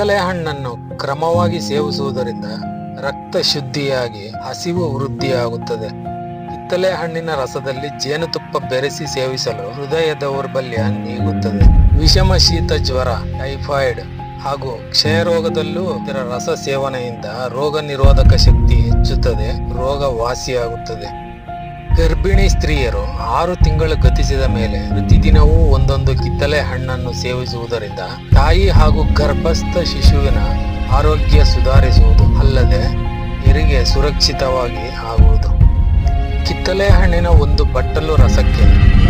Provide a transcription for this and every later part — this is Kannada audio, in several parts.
ಕಿತ್ತಳೆ ಹಣ್ಣನ್ನು ಕ್ರಮವಾಗಿ ಸೇವಿಸುವುದರಿಂದ ರಕ್ತ ಶುದ್ಧಿಯಾಗಿ ಹಸಿವು ವೃದ್ಧಿಯಾಗುತ್ತದೆ. ಕಿತ್ತಲೆ ಹಣ್ಣಿನ ರಸದಲ್ಲಿ ಜೇನುತುಪ್ಪ ಬೆರೆಸಿ ಸೇವಿಸಲು ಹೃದಯ ದೌರ್ಬಲ್ಯ ನೀಗುತ್ತದೆ. ವಿಷಮ ಶೀತ ಜ್ವರ, ಟೈಫಾಯ್ಡ್ ಹಾಗೂ ಕ್ಷಯರೋಗದಲ್ಲೂ ಇದರ ರಸ ಸೇವನೆಯಿಂದ ರೋಗ ನಿರೋಧಕ ಶಕ್ತಿ ಹೆಚ್ಚುತ್ತದೆ ರೋಗ ವಾಸಿಯಾಗುತ್ತದೆ ಗರ್ಭಿಣಿ ಸ್ತ್ರೀಯರು ಆರು ತಿಂಗಳು ಗತಿಸಿದ ಮೇಲೆ ಪ್ರತಿದಿನವೂ ಒಂದೊಂದು ಕಿತ್ತಳೆ ಹಣ್ಣನ್ನು ಸೇವಿಸುವುದರಿಂದ ತಾಯಿ ಹಾಗೂ ಗರ್ಭಸ್ಥ ಶಿಶುವಿನ ಆರೋಗ್ಯ ಸುಧಾರಿಸುವುದು ಅಲ್ಲದೆ ಹೆರಿಗೆ ಸುರಕ್ಷಿತವಾಗಿ ಆಗುವುದು. ಕಿತ್ತಳೆ ಹಣ್ಣಿನ ಒಂದು ಬಟ್ಟಲು ರಸಕ್ಕೆ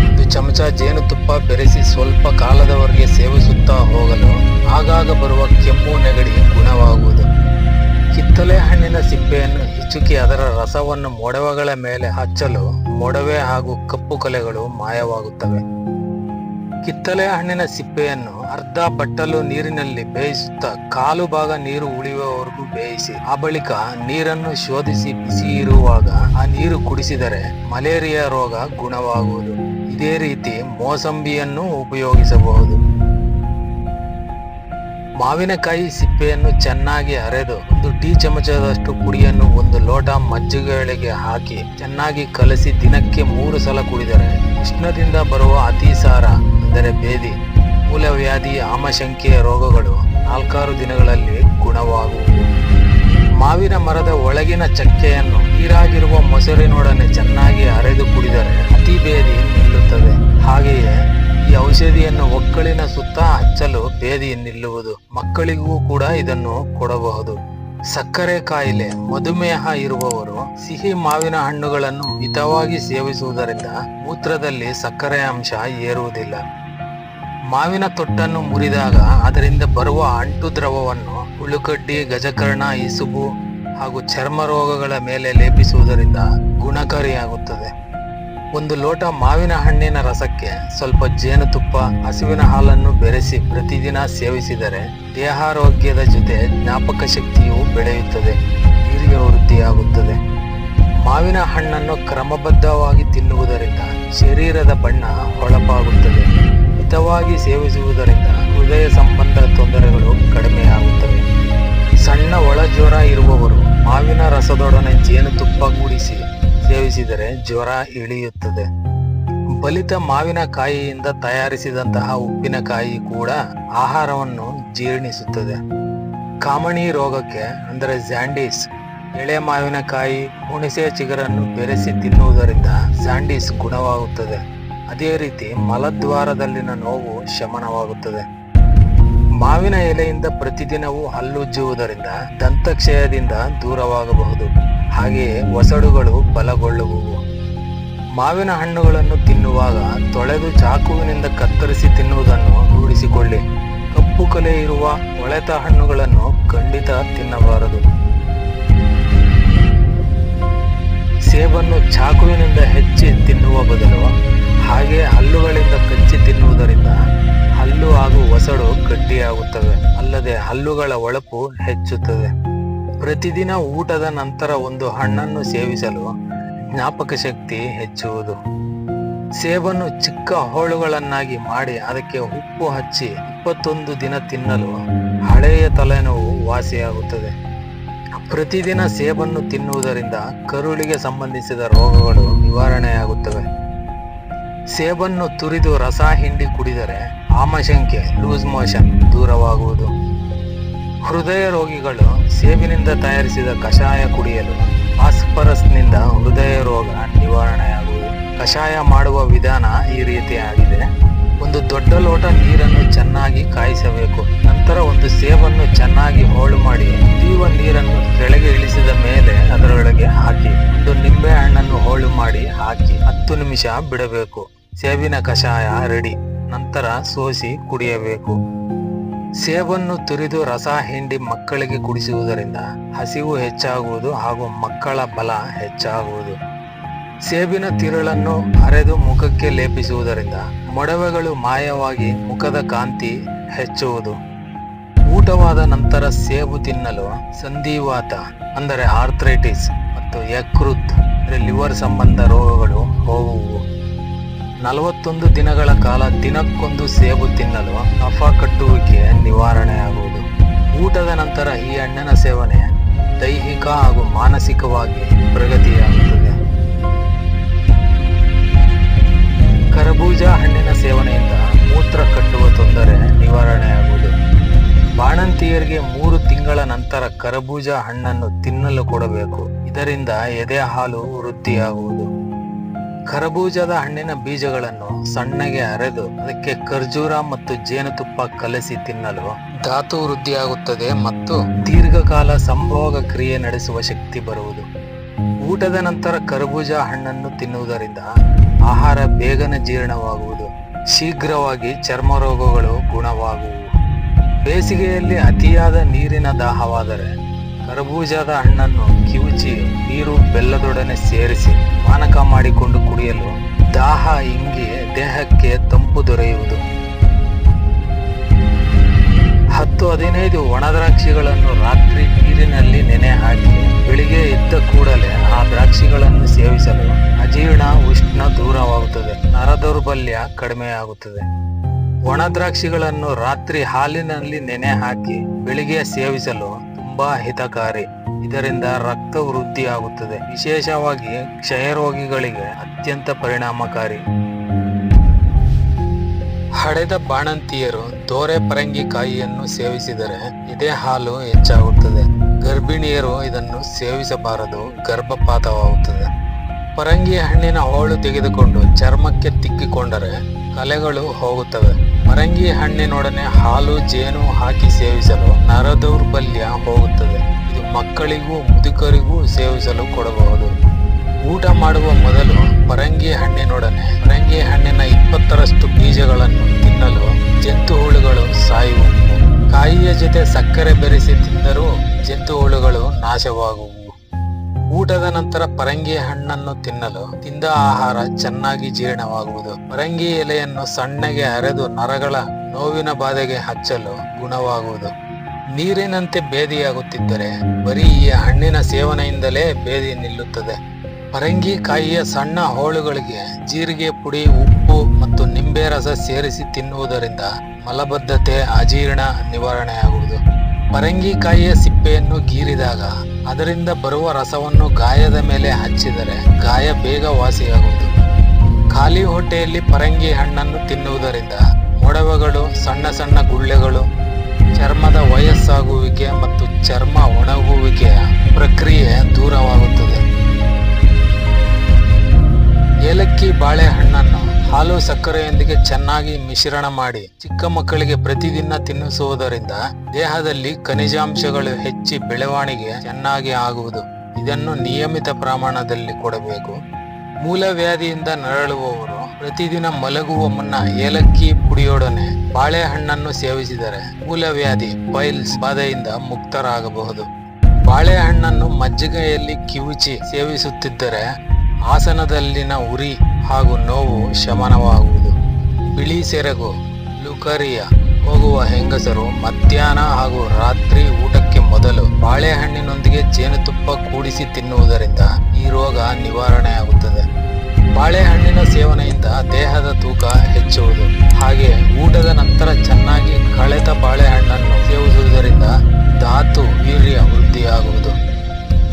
ಒಂದು ಚಮಚ ಜೇನುತುಪ್ಪ ಬೆರೆಸಿ ಸ್ವಲ್ಪ ಕಾಲದವರೆಗೆ ಸೇವಿಸುತ್ತಾ ಹೋಗಲು ಆಗಾಗ ಬರುವ ಕೆಮ್ಮು ನೆಗಡಿ ಗುಣವಾಗುವುದು. ಕಿತ್ತಳೆ ಹಣ್ಣಿನ ಸಿಪ್ಪೆಯನ್ನು ಹಿಚುಕಿ ಅದರ ರಸವನ್ನು ಮೊಡವೆಗಳ ಮೇಲೆ ಹಚ್ಚಲು ಮೊಡವೆ ಹಾಗೂ ಕಪ್ಪು ಕಲೆಗಳು ಮಾಯವಾಗುತ್ತವೆ. ಕಿತ್ತಲೆ ಹಣ್ಣಿನ ಸಿಪ್ಪೆಯನ್ನು ಅರ್ಧ ಬಟ್ಟಲು ನೀರಿನಲ್ಲಿ ಬೇಯಿಸುತ್ತಾ ಕಾಲು ಭಾಗ ನೀರು ಉಳಿಯುವವರೆಗೂ ಬೇಯಿಸಿ, ಆ ಬಳಿಕ ನೀರನ್ನು ಶೋಧಿಸಿ ಬಿಸಿ ಇರುವಾಗ ಆ ನೀರು ಕುಡಿಸಿದರೆ ಮಲೇರಿಯಾ ರೋಗ ಗುಣವಾಗುವುದು. ಇದೇ ರೀತಿ ಮೋಸಂಬಿಯನ್ನು ಉಪಯೋಗಿಸಬಹುದು. ಮಾವಿನಕಾಯಿ ಸಿಪ್ಪೆಯನ್ನು ಚೆನ್ನಾಗಿ ಅರೆದು ಒಂದು ಟೀ ಚಮಚದಷ್ಟು ಪುಡಿಯನ್ನು ಒಂದು ಲೋಟ ಮಜ್ಜಿಗೆಗಳಿಗೆ ಹಾಕಿ ಚೆನ್ನಾಗಿ ಕಲಸಿ ದಿನಕ್ಕೆ ಮೂರು ಸಲ ಕುಡಿದರೆ ಉಷ್ಣದಿಂದ ಬರುವ ಅತಿಸಾರ ಅಂದರೆ ಬೇದಿ, ಮೂಲವ್ಯಾಧಿ, ಆಮಶಂಕೆಯ ರೋಗಗಳು ನಾಲ್ಕಾರು ದಿನಗಳಲ್ಲಿ ಗುಣವಾಗುವುದು. ಮಾವಿನ ಮರದ ಒಳಗಿನ ಚಕ್ಕೆಯನ್ನು ನೀರಾಗಿರುವ ಮೊಸರಿನೊಡನೆ ಚೆನ್ನಾಗಿ ಅರೆದು ಕುಡಿದರೆ ಅತಿ ಬೇದಿ ನಿಲ್ಲುತ್ತದೆ. ಹಾಗೆಯೇ ಈ ಔಷಧಿಯನ್ನು ಒಕ್ಕಳಿನ ಸುತ್ತ ಹಚ್ಚಲು ಬೇದಿ ನಿಲ್ಲುವುದು. ಮಕ್ಕಳಿಗೂ ಕೂಡ ಇದನ್ನು ಕೊಡಬಹುದು. ಸಕ್ಕರೆ ಕಾಯಿಲೆ, ಮಧುಮೇಹ ಇರುವವರು ಸಿಹಿ ಮಾವಿನ ಹಣ್ಣುಗಳನ್ನು ಮಿತವಾಗಿ ಸೇವಿಸುವುದರಿಂದ ಮೂತ್ರದಲ್ಲಿ ಸಕ್ಕರೆ ಅಂಶ ಏರುವುದಿಲ್ಲ. ಮಾವಿನ ತೊಟ್ಟನ್ನು ಮುರಿದಾಗ ಅದರಿಂದ ಬರುವ ಅಂಟು ದ್ರವವನ್ನು ಉಳುಕಡ್ಡಿ, ಗಜಕರ್ಣ, ಇಸುಬು ಹಾಗೂ ಚರ್ಮ ರೋಗಗಳ ಮೇಲೆ ಲೇಪಿಸುವುದರಿಂದ ಗುಣಕಾರಿಯಾಗುತ್ತದೆ. ಒಂದು ಲೋಟ ಮಾವಿನ ಹಣ್ಣಿನ ರಸಕ್ಕೆ ಸ್ವಲ್ಪ ಜೇನುತುಪ್ಪ, ಹಸುವಿನ ಹಾಲನ್ನು ಬೆರೆಸಿ ಪ್ರತಿದಿನ ಸೇವಿಸಿದರೆ ದೇಹಾರೋಗ್ಯದ ಜೊತೆ ಜ್ಞಾಪಕ ಶಕ್ತಿಯು ಬೆಳೆಯುತ್ತದೆ ವೀರ್ಯ ವೃದ್ಧಿಯಾಗುತ್ತದೆ. ಮಾವಿನ ಹಣ್ಣನ್ನು ಕ್ರಮಬದ್ಧವಾಗಿ ತಿನ್ನುವುದರಿಂದ ಶರೀರದ ಬಣ್ಣ ಹೊಳಪಾಗುತ್ತದೆ. ಮಿತವಾಗಿ ಸೇವಿಸುವುದರಿಂದ ಹೃದಯ ಸಂಬಂಧ ತೊಂದರೆಗಳು ಕಡಿಮೆಯಾಗುತ್ತವೆ. ಸಣ್ಣ ಒಳಜ್ವರ ಇರುವವರು ಮಾವಿನ ರಸದೊಡನೆ ಜೇನುತುಪ್ಪ ಕೂಡಿಸಿ ಸೇವಿಸಿದರೆ ಜ್ವರ ಇಳಿಯುತ್ತದೆ. ಬಲಿತ ಮಾವಿನಕಾಯಿಯಿಂದ ತಯಾರಿಸಿದಂತಹ ಉಪ್ಪಿನಕಾಯಿ ಕೂಡ ಆಹಾರವನ್ನು ಜೀರ್ಣಿಸುತ್ತದೆ. ಕಾಮಣಿ ರೋಗಕ್ಕೆ, ಅಂದರೆ ಸ್ಯಾಂಡೀಸ್ ಎಳೆ ಮಾವಿನಕಾಯಿ, ಹುಣಸೆ ಚಿಗರನ್ನು ಬೆರೆಸಿ ತಿನ್ನುವುದರಿಂದ ಸ್ಯಾಂಡೀಸ್ ಗುಣವಾಗುತ್ತದೆ. ಅದೇ ರೀತಿ ಮಲದ್ವಾರದಲ್ಲಿನ ನೋವು ಶಮನವಾಗುತ್ತದೆ. ಮಾವಿನ ಎಲೆಯಿಂದ ಪ್ರತಿದಿನವೂ ಹಲ್ಲುಜ್ಜುವುದರಿಂದ ದಂತಕ್ಷಯದಿಂದ ದೂರವಾಗಬಹುದು. ಹಾಗೆಯೇ ಒಸಡುಗಳು ಬಲಗೊಳ್ಳುವುವು ಮಾವಿನ ಹಣ್ಣುಗಳನ್ನು ತಿನ್ನುವಾಗ ತೊಳೆದು ಚಾಕುವಿನಿಂದ ಕತ್ತರಿಸಿ ತಿನ್ನುವುದನ್ನು ರೂಢಿಸಿಕೊಳ್ಳಿ. ಕಪ್ಪು ಕಲೆ ಇರುವ ಒಳೆತ ಹಣ್ಣುಗಳನ್ನು ಖಂಡಿತ ತಿನ್ನಬಾರದು. ಸೇಬನ್ನು ಚಾಕುವಿನಿಂದ ಹೆಚ್ಚಿ ತಿನ್ನುವ ಬದಲು ಹಾಗೆ ಹಲ್ಲುಗಳಿಂದ ಕಚ್ಚಿ ತಿನ್ನುವುದರಿಂದ ಹಲ್ಲು ಹಾಗೂ ಒಸಡು ಗಟ್ಟಿಯಾಗುತ್ತವೆ. ಅಲ್ಲದೆ ಹಲ್ಲುಗಳ ಒಳಪು ಹೆಚ್ಚುತ್ತದೆ. ಪ್ರತಿದಿನ ಊಟದ ನಂತರ ಒಂದು ಹಣ್ಣನ್ನು ಸೇವಿಸಲು ಜ್ಞಾಪಕ ಶಕ್ತಿ ಹೆಚ್ಚುವುದು. ಸೇಬನ್ನು ಚಿಕ್ಕ ಹೋಳುಗಳನ್ನಾಗಿ ಮಾಡಿ ಅದಕ್ಕೆ ಉಪ್ಪು ಹಚ್ಚಿ ಇಪ್ಪತ್ತೊಂದು ದಿನ ತಿನ್ನಲು ಹಳೆಯ ತಲೆನೋವು ವಾಸಿಯಾಗುತ್ತದೆ. ಪ್ರತಿದಿನ ಸೇಬನ್ನು ತಿನ್ನುವುದರಿಂದ ಕರುಳಿಗೆ ಸಂಬಂಧಿಸಿದ ರೋಗಗಳು ನಿವಾರಣೆಯಾಗುತ್ತವೆ. ಸೇಬನ್ನು ತುರಿದು ರಸ ಹಿಂಡಿ ಕುಡಿದರೆ ಆಮಶಂಕೆ, ಲೂಸ್ ಮೋಷನ್ ದೂರವಾಗುವುದು. ಹೃದಯ ರೋಗಿಗಳು ಸೇಬಿನಿಂದ ತಯಾರಿಸಿದ ಕಷಾಯ ಕುಡಿಯಲು ಆಸ್ಪರಸ್ನಿಂದ ಹೃದಯ ರೋಗ ನಿವಾರಣೆಯಾಗುವುದು. ಕಷಾಯ ಮಾಡುವ ವಿಧಾನ ಈ ರೀತಿಯಾಗಿದೆ. ಒಂದು ದೊಡ್ಡ ಲೋಟ ನೀರನ್ನು ಚೆನ್ನಾಗಿ ಕಾಯಿಸಬೇಕು. ನಂತರ ಒಂದು ಸೇಬನ್ನು ಚೆನ್ನಾಗಿ ಹೋಳು ಮಾಡಿ ಕುದಿಯುವ ನೀರನ್ನು ಕೆಳಗೆ ಇಳಿಸಿದ ಮೇಲೆ ಅದರೊಳಗೆ ಹಾಕಿ, ಒಂದು ನಿಂಬೆ ಹಣ್ಣನ್ನು ಹೋಳು ಮಾಡಿ ಹಾಕಿ ಹತ್ತು ನಿಮಿಷ ಬಿಡಬೇಕು. ಸೇಬಿನ ಕಷಾಯ ರೆಡಿ. ನಂತರ ಸೋಸಿ ಕುಡಿಯಬೇಕು. ಸೇಬನ್ನು ತುರಿದು ರಸ ಹಿಂಡಿ ಮಕ್ಕಳಿಗೆ ಕುಡಿಸುವುದರಿಂದ ಹಸಿವು ಹೆಚ್ಚಾಗುವುದು ಹಾಗೂ ಮಕ್ಕಳ ಬಲ ಹೆಚ್ಚಾಗುವುದು. ಸೇಬಿನ ತಿರುಳನ್ನು ಅರೆದು ಮುಖಕ್ಕೆ ಲೇಪಿಸುವುದರಿಂದ ಮೊಡವೆಗಳು ಮಾಯವಾಗಿ ಮುಖದ ಕಾಂತಿ ಹೆಚ್ಚುವುದು. ಊಟವಾದ ನಂತರ ಸೇಬು ತಿನ್ನಲು ಸಂಧಿವಾತ, ಅಂದರೆ ಆರ್ಥ್ರೈಟಿಸ್ ಮತ್ತು ಯಕೃತ್ ಲಿವರ್ ಸಂಬಂಧ ರೋಗಗಳು ಹೋಗುವು. ನಲವತ್ತೊಂದು ದಿನಗಳ ಕಾಲ ದಿನಕ್ಕೊಂದು ಸೇಬು ತಿನ್ನಲು ಕಫ ಕಟ್ಟುವಿಕೆ ನಿವಾರಣೆಯಾಗುವುದು. ಊಟದ ನಂತರ ಈ ಹಣ್ಣಿನ ಸೇವನೆ ದೈಹಿಕ ಹಾಗೂ ಮಾನಸಿಕವಾಗಿ ಪ್ರಗತಿಯಾಗುತ್ತದೆ. ಕರಬೂಜ ಹಣ್ಣಿನ ಸೇವನೆಯಿಂದ ಮೂತ್ರ ಕಟ್ಟುವ ತೊಂದರೆ ನಿವಾರಣೆಯಾಗುವುದು. ಬಾಣಂತಿಯರಿಗೆ ಮೂರು ತಿಂಗಳ ನಂತರ ಕರಬೂಜ ಹಣ್ಣನ್ನು ತಿನ್ನಲು ಕೊಡಬೇಕು. ಇದರಿಂದ ಎದೆ ಹಾಲು ವೃದ್ಧಿಯಾಗುವುದು. ಕರಬೂಜದ ಹಣ್ಣಿನ ಬೀಜಗಳನ್ನು ಸಣ್ಣಗೆ ಅರೆದು ಅದಕ್ಕೆ ಖರ್ಜೂರ ಮತ್ತು ಜೇನುತುಪ್ಪ ಕಲಸಿ ತಿನ್ನಲು ಧಾತು ವೃದ್ಧಿಯಾಗುತ್ತದೆ ಮತ್ತು ದೀರ್ಘಕಾಲ ಸಂಭೋಗ ಕ್ರಿಯೆ ನಡೆಸುವ ಶಕ್ತಿ ಬರುವುದು. ಊಟದ ನಂತರ ಕರಬೂಜ ಹಣ್ಣನ್ನು ತಿನ್ನುವುದರಿಂದ ಆಹಾರ ಬೇಗನೆ ಜೀರ್ಣವಾಗುವುದು. ಶೀಘ್ರವಾಗಿ ಚರ್ಮ ರೋಗಗಳು ಗುಣವಾಗುವು. ಬೇಸಿಗೆಯಲ್ಲಿ ಅತಿಯಾದ ನೀರಿನ ದಾಹವಾದರೆ ಕರಬೂಜದ ಹಣ್ಣನ್ನು ಕಿವುಚಿ ನೀರು ಬೆಲ್ಲದೊಡನೆ ಸೇರಿಸಿ ಪಾನಕ ಮಾಡಿಕೊಂಡು ಕುಡಿಯಲು ದಾಹ ಇಂಗಿ ದೇಹಕ್ಕೆ ತಂಪು ದೊರೆಯುವುದು. ಹತ್ತು ಹದಿನೈದು ಒಣದ್ರಾಕ್ಷಿಗಳನ್ನು ರಾತ್ರಿ ನೀರಿನಲ್ಲಿ ನೆನೆ ಹಾಕಿ ಬೆಳಿಗ್ಗೆ ಎದ್ದ ಕೂಡಲೇ ಆ ದ್ರಾಕ್ಷಿಗಳನ್ನು ಸೇವಿಸಲು ಅಜೀರ್ಣ ಉಷ್ಣ ದೂರವಾಗುತ್ತದೆ. ನರದೌರ್ಬಲ್ಯ ಕಡಿಮೆಯಾಗುತ್ತದೆ. ಒಣದ್ರಾಕ್ಷಿಗಳನ್ನು ರಾತ್ರಿ ಹಾಲಿನಲ್ಲಿ ನೆನೆ ಹಾಕಿ ಬೆಳಿಗ್ಗೆ ಸೇವಿಸಲು ತುಂಬಾ ಹಿತಕಾರಿ. ಇದರಿಂದ ರಕ್ತ ವೃದ್ಧಿಯಾಗುತ್ತದೆ. ವಿಶೇಷವಾಗಿ ಕ್ಷಯರೋಗಿಗಳಿಗೆ ಅತ್ಯಂತ ಪರಿಣಾಮಕಾರಿ. ಹಡೆದ ಬಾಣಂತಿಯರು ದೋರೆ ಪರಂಗಿ ಕಾಯಿಯನ್ನು ಸೇವಿಸಿದರೆ ಇದೇ ಹಾಲು ಹೆಚ್ಚಾಗುತ್ತದೆ. ಗರ್ಭಿಣಿಯರು ಇದನ್ನು ಸೇವಿಸಬಾರದು, ಗರ್ಭಪಾತವಾಗುತ್ತದೆ. ಪರಂಗಿ ಹಣ್ಣಿನ ಹೋಳು ತೆಗೆದುಕೊಂಡು ಚರ್ಮಕ್ಕೆ ತಿಕ್ಕಿಕೊಂಡರೆ ಕಲೆಗಳು ಹೋಗುತ್ತವೆ. ಪರಂಗಿ ಹಣ್ಣಿನೊಡನೆ ಹಾಲು, ಜೇನು ಹಾಕಿ ಸೇವಿಸಲು ನರದೌರ್ಬಲ್ಯ ಹೋಗುತ್ತದೆ. ಇದು ಮಕ್ಕಳಿಗೂ, ಮುದುಕರಿಗೂ ಸೇವಿಸಲು ಕೊಡಬಹುದು. ಊಟ ಮಾಡುವ ಮೊದಲು ಪರಂಗಿ ಹಣ್ಣಿನೊಡನೆ ಪರಂಗಿ ಹಣ್ಣಿನ ಇಪ್ಪತ್ತರಷ್ಟು ಬೀಜಗಳನ್ನು ತಿನ್ನಲು ಜಂತು ಹುಳುಗಳು ಸಾಯುವು ಕಾಯಿಯ ಜೊತೆ ಸಕ್ಕರೆ ಬೆರೆಸಿ ತಿಂದರೂ ಜಂತು ಹುಳುಗಳು ನಾಶವಾಗುವು. ಊಟದ ನಂತರ ಪರಂಗಿ ಹಣ್ಣನ್ನು ತಿನ್ನಲು, ತಿಂದ ಆಹಾರ ಚೆನ್ನಾಗಿ ಜೀರ್ಣವಾಗುವುದು. ಪರಂಗಿ ಎಲೆಯನ್ನು ಸಣ್ಣಗೆ ಅರೆದು ನರಗಳ ನೋವಿನ ಬಾಧೆಗೆ ಹಚ್ಚಲು ಗುಣವಾಗುವುದು. ನೀರಿನಂತೆ ಬೇದಿಯಾಗುತ್ತಿದ್ದರೆ ಬರೀ ಈ ಹಣ್ಣಿನ ಸೇವನೆಯಿಂದಲೇ ಬೇದಿ ನಿಲ್ಲುತ್ತದೆ. ಪರಂಗಿ ಕಾಯಿಯ ಸಣ್ಣ ಹೋಳುಗಳಿಗೆ ಜೀರಿಗೆ, ಪುಡಿ, ಉಪ್ಪು ಮತ್ತು ನಿಂಬೆ ರಸ ಸೇರಿಸಿ ತಿನ್ನುವುದರಿಂದ ಮಲಬದ್ಧತೆ, ಅಜೀರ್ಣ, ನಿವಾರಣೆಯಾಗುವುದು. ಪರಂಗಿಕಾಯಿಯ ಸಿಪ್ಪೆಯನ್ನು ಗೀರಿದಾಗ, ಅದರಿಂದ ಬರುವ ರಸವನ್ನು ಗಾಯದ ಮೇಲೆ ಹಚ್ಚಿದರೆ ಗಾಯ ಬೇಗ ವಾಸಿಯಾಗುವುದು. ಖಾಲಿ ಹೊಟ್ಟೆಯಲ್ಲಿ ಪರಂಗಿ ಹಣ್ಣನ್ನು ತಿನ್ನುವುದರಿಂದ ಮೊಡವೆಗಳು, ಸಣ್ಣ ಸಣ್ಣ ಗುಳ್ಳೆಗಳು, ಚರ್ಮದ ವಯಸ್ಸಾಗುವಿಕೆ ಮತ್ತು ಚರ್ಮ ಒಣಗುವಿಕೆಯ ಪ್ರಕ್ರಿಯೆ ದೂರವಾಗುತ್ತದೆ. ಏಲಕ್ಕಿ ಬಾಳೆಹಣ್ಣನ್ನು ಹಾಲು ಸಕ್ಕರೆಯೊಂದಿಗೆ ಚೆನ್ನಾಗಿ ಮಿಶ್ರಣ ಮಾಡಿ ಚಿಕ್ಕ ಮಕ್ಕಳಿಗೆ ಪ್ರತಿದಿನ ತಿನ್ನಿಸುವುದರಿಂದ ದೇಹದಲ್ಲಿ ಖನಿಜಾಂಶಗಳು ಹೆಚ್ಚಿ ಬೆಳವಣಿಗೆ ಚೆನ್ನಾಗಿ ಆಗುವುದು. ಇದನ್ನು ನಿಯಮಿತ ಪ್ರಮಾಣದಲ್ಲಿ ಕೊಡಬೇಕು. ಮೂಲವ್ಯಾಧಿಯಿಂದ ನರಳುವವರು ಪ್ರತಿದಿನ ಮಲಗುವ ಮುನ್ನ ಏಲಕ್ಕಿ ಪುಡಿಯೊಡನೆ ಬಾಳೆಹಣ್ಣನ್ನು ಸೇವಿಸಿದರೆ ಮೂಲವ್ಯಾಧಿ ಪೈಲ್ಸ್ ಬಾಧೆಯಿಂದ ಮುಕ್ತರಾಗಬಹುದು. ಬಾಳೆಹಣ್ಣನ್ನು ಮಜ್ಜಿಗೆಯಲ್ಲಿ ಕಿವುಚಿ ಸೇವಿಸುತ್ತಿದ್ದರೆ ಆಸನದಲ್ಲಿನ ಉರಿ ಹಾಗೂ ನೋವು ಶಮನವಾಗುವುದು. ಬಿಳಿ ಸೆರಗು, ಲುಕರಿಯ ಹೋಗುವ ಹೆಂಗಸರು ಮಧ್ಯಾಹ್ನ ಹಾಗೂ ರಾತ್ರಿ ಊಟಕ್ಕೆ ಮೊದಲು ಬಾಳೆಹಣ್ಣಿನೊಂದಿಗೆ ಜೇನುತುಪ್ಪ ಕೂಡಿಸಿ ತಿನ್ನುವುದರಿಂದ ಈ ರೋಗ ನಿವಾರಣೆಯಾಗುತ್ತದೆ. ಬಾಳೆಹಣ್ಣಿನ ಸೇವನೆಯಿಂದ ದೇಹದ ತೂಕ ಹೆಚ್ಚುವುದು. ಹಾಗೆ ಊಟದ ನಂತರ ಚೆನ್ನಾಗಿ ಕಳೆದ ಬಾಳೆಹಣ್ಣನ್ನು ಸೇವಿಸುವುದರಿಂದ ಧಾತು, ವೀರ್ಯ ವೃದ್ಧಿಯಾಗುವುದು.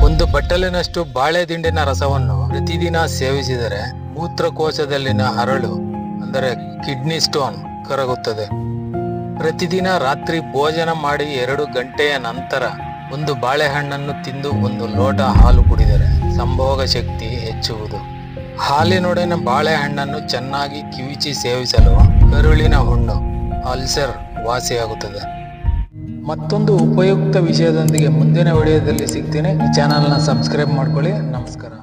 ಒಂದು ಬಟ್ಟಲಿನಷ್ಟು ಬಾಳೆ ದಿಂಡಿನ ರಸವನ್ನು ಪ್ರತಿದಿನ ಸೇವಿಸಿದರೆ ಮೂತ್ರಕೋಶದಲ್ಲಿನ ಹರಳು, ಅಂದರೆ ಕಿಡ್ನಿ ಸ್ಟೋನ್, ಕರಗುತ್ತದೆ. ಪ್ರತಿದಿನ ರಾತ್ರಿ ಭೋಜನ ಮಾಡಿ ಎರಡು ಗಂಟೆಯ ನಂತರ ಒಂದು ಬಾಳೆಹಣ್ಣನ್ನು ತಿಂದು ಒಂದು ಲೋಟ ಹಾಲು ಕುಡಿದರೆ ಸಂಭೋಗ ಶಕ್ತಿ ಹೆಚ್ಚುವುದು. ಹಾಲಿನೊಡನೆ ಬಾಳೆಹಣ್ಣನ್ನು ಚೆನ್ನಾಗಿ ಕಿವಿಚಿ ಸೇವಿಸಲು ಕರುಳಿನ ಹುಣ್ಣು, ಅಲ್ಸರ್ ವಾಸಿಯಾಗುತ್ತದೆ. ಮತ್ತೊಂದು ಉಪಯುಕ್ತ ವಿಷಯದೊಂದಿಗೆ ಮುಂದಿನ ವಿಡಿಯೋದಲ್ಲಿ ಸಿಗ್ತೀನಿ. ಈ ಚಾನಲ್ನ ಸಬ್ಸ್ಕ್ರೈಬ್ ಮಾಡ್ಕೊಳ್ಳಿ. ನಮಸ್ಕಾರ.